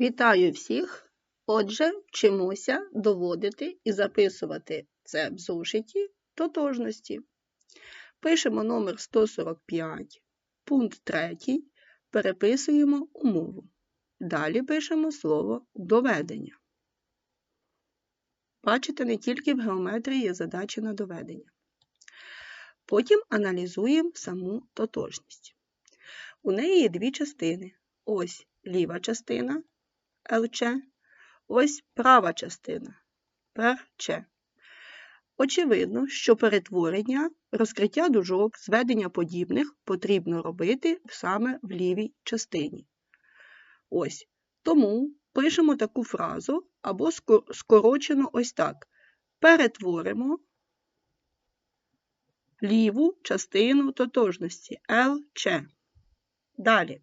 Вітаю всіх! Отже, вчимося доводити і записувати це в зошиті тотожності. Пишемо номер 145, пункт 3, переписуємо умову. Далі пишемо слово доведення. Бачите, не тільки в геометрії є задачі на доведення. Потім аналізуємо саму тотожність. У неї є дві частини. Ось ліва частина ЛЧ, ось права частина ПРЧ. Очевидно, що перетворення, розкриття дужок, зведення подібних потрібно робити саме в лівій частині. Ось. Тому пишемо таку фразу або скорочено ось так. Перетворимо ліву частину тотожності ЛЧ. Далі.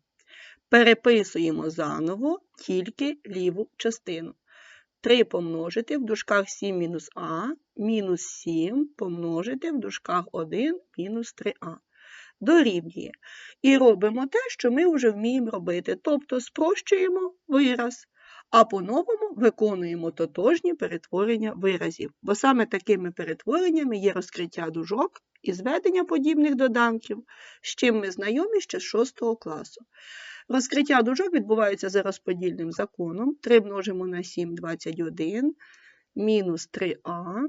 Переписуємо заново тільки ліву частину. 3 помножити в дужках 7 мінус А, мінус 7 помножити в дужках 1 мінус 3а. Дорівнює. І робимо те, що ми вже вміємо робити, тобто спрощуємо вираз, а по-новому виконуємо тотожні перетворення виразів, бо саме такими перетвореннями є розкриття дужок і зведення подібних доданків, з чим ми знайомі ще з 6 класу. Розкриття дужок відбувається за розподільним законом. 3 множимо на 7 21, мінус 3а.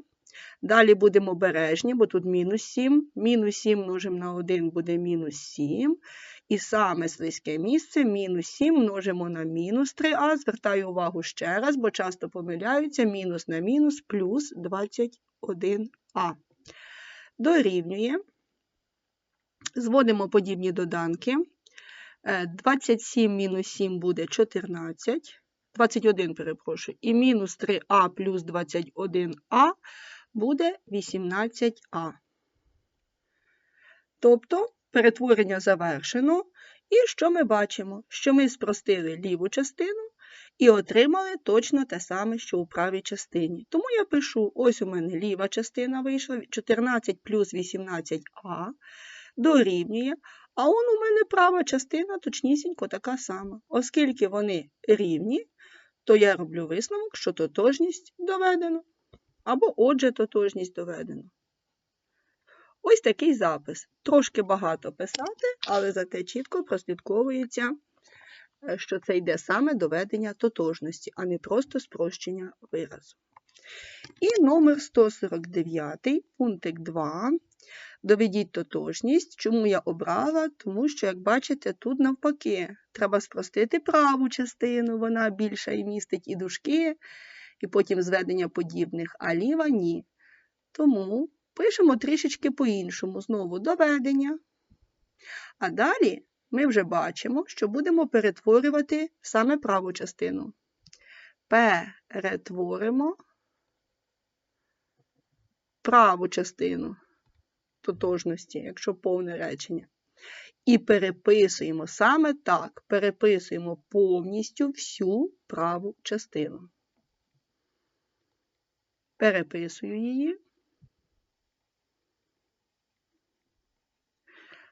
Далі будемо обережні, бо тут мінус 7. Мінус 7 множимо на 1 буде мінус 7. І саме слизьке місце мінус 7 множимо на мінус 3а. Звертаю увагу ще раз, бо часто помиляються мінус на мінус плюс 21а. Дорівнює. Зводимо подібні доданки. 27 е, мінус 7 буде 14, 21, перепрошую, і мінус 3а плюс 21а буде 18а. Тобто перетворення завершено. І що ми бачимо? Що ми спростили ліву частину і отримали точно те саме, що у правій частині. Тому я пишу: ось у мене ліва частина вийшла 14 плюс 18а дорівнює. А он у мене права частина точнісінько така сама. Оскільки вони рівні, то я роблю висновок, що тотожність доведено. Або отже, тотожність доведено. Ось такий запис. Трошки багато писати, але зате чітко прослідковується, е, що це йде саме доведення тотожності, а не просто спрощення виразу. І номер 149, пунктик 2. Доведіть тотожність. Чому я обрала? Тому що, як бачите, тут навпаки, треба спростити праву частину, вона більша і містить і дужки, і потім зведення подібних, а ліва ні. Тому пишемо трішечки по-іншому, знову доведення. А далі ми вже бачимо, що будемо перетворювати саме праву частину. Перетворимо праву частину тотожності, якщо повне речення. І переписуємо саме так, переписуємо повністю всю праву частину. Переписую її.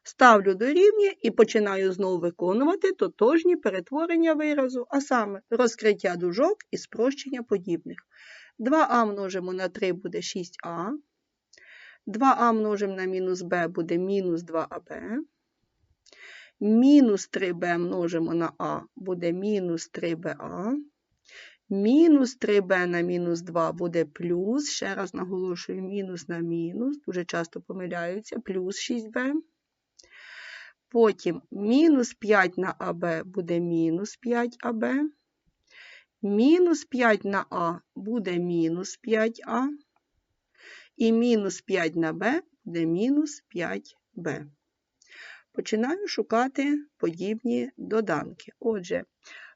Ставлю дорівнює і починаю знову виконувати тотожні перетворення виразу, а саме розкриття дужок і спрощення подібних. 2а множимо на 3 буде 6а. 2а множимо на мінус b буде мінус 2аб. Мінус 3b множимо на а буде мінус 3ba. Мінус 3b на мінус 2 буде плюс. Ще раз наголошую, мінус на мінус, дуже часто помиляються, плюс 6b. Потім мінус 5 на АБ буде мінус 5АБ. Мінус 5 на А буде мінус 5А. І мінус 5 на b буде мінус 5b. Починаю шукати подібні доданки. Отже,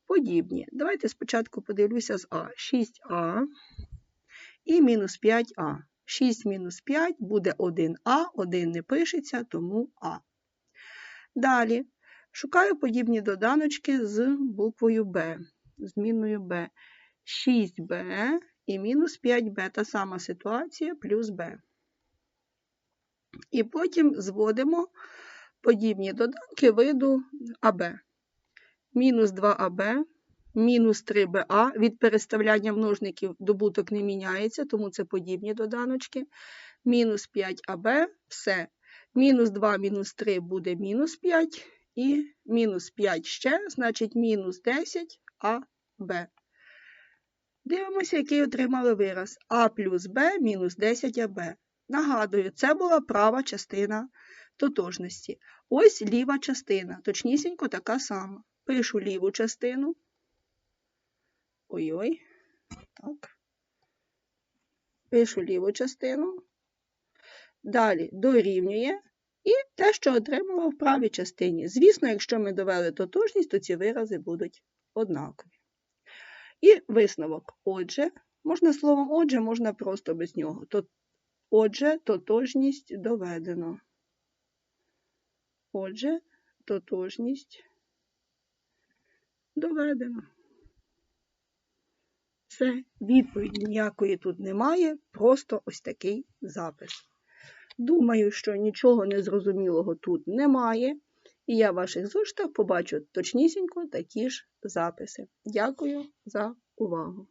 подібні. Давайте спочатку подивлюся з А. 6а і мінус 5а. 6 мінус 5 буде 1а, 1 не пишеться, тому А. Далі шукаю подібні доданочки з буквою Б, змінною Б. 6b і мінус 5b та сама ситуація плюс b. І потім зводимо подібні доданки виду АБ. Мінус 2АБ мінус 3БА. Від переставляння множників добуток не міняється, тому це подібні доданочки. Мінус 5АБ, все. Мінус 2, мінус 3 буде мінус 5, і мінус 5 ще, значить мінус 10АБ. Дивимося, який отримали вираз. А плюс Б мінус 10АБ. Нагадую, це була права частина тотожності. Ось ліва частина, точнісінько така сама. Пишу ліву частину. Ой-ой. Так. Пишу ліву частину. Далі дорівнює. І те, що отримала в правій частині. Звісно, якщо ми довели тотожність, то ці вирази будуть однакові. І висновок. Отже, можна словом отже, можна просто без нього. Отже, тотожність доведено. Отже, тотожність доведено. Все, відповіді ніякої тут немає, просто ось такий запис. Думаю, що нічого незрозумілого тут немає, і я в ваших зошитах побачу точнісінько такі ж записи. Дякую за увагу!